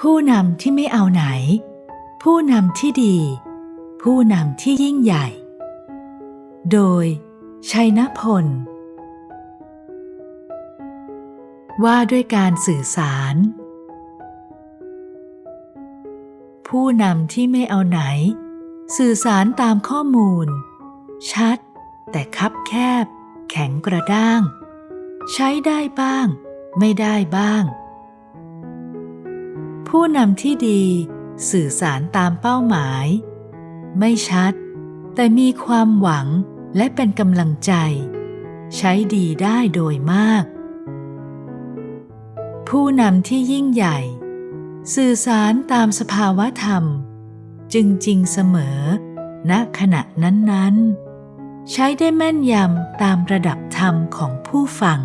ผู้นำที่ไม่เอาไหน ผู้นำที่ดี ผู้นำที่ยิ่งใหญ่ โดย ชัยนพล ว่าด้วยการสื่อสาร ผู้นำที่ไม่เอาไหน สื่อสารตามข้อมูล ชัด แต่คับแคบ แข็งกระด้าง ใช้ได้บ้าง ไม่ได้บ้าง ผู้นำที่ดีสื่อสารตามเป้าหมาย ไม่ชัด แต่มีความหวังและเป็นกำลังใจ ใช้ดีได้โดยมาก ผู้นำที่ยิ่งใหญ่ สื่อสารตามสภาวะธรรม จึงจริงเสมอ ณขณะนั้นๆ ใช้ได้แม่นยำตามระดับธรรมของผู้ฟัง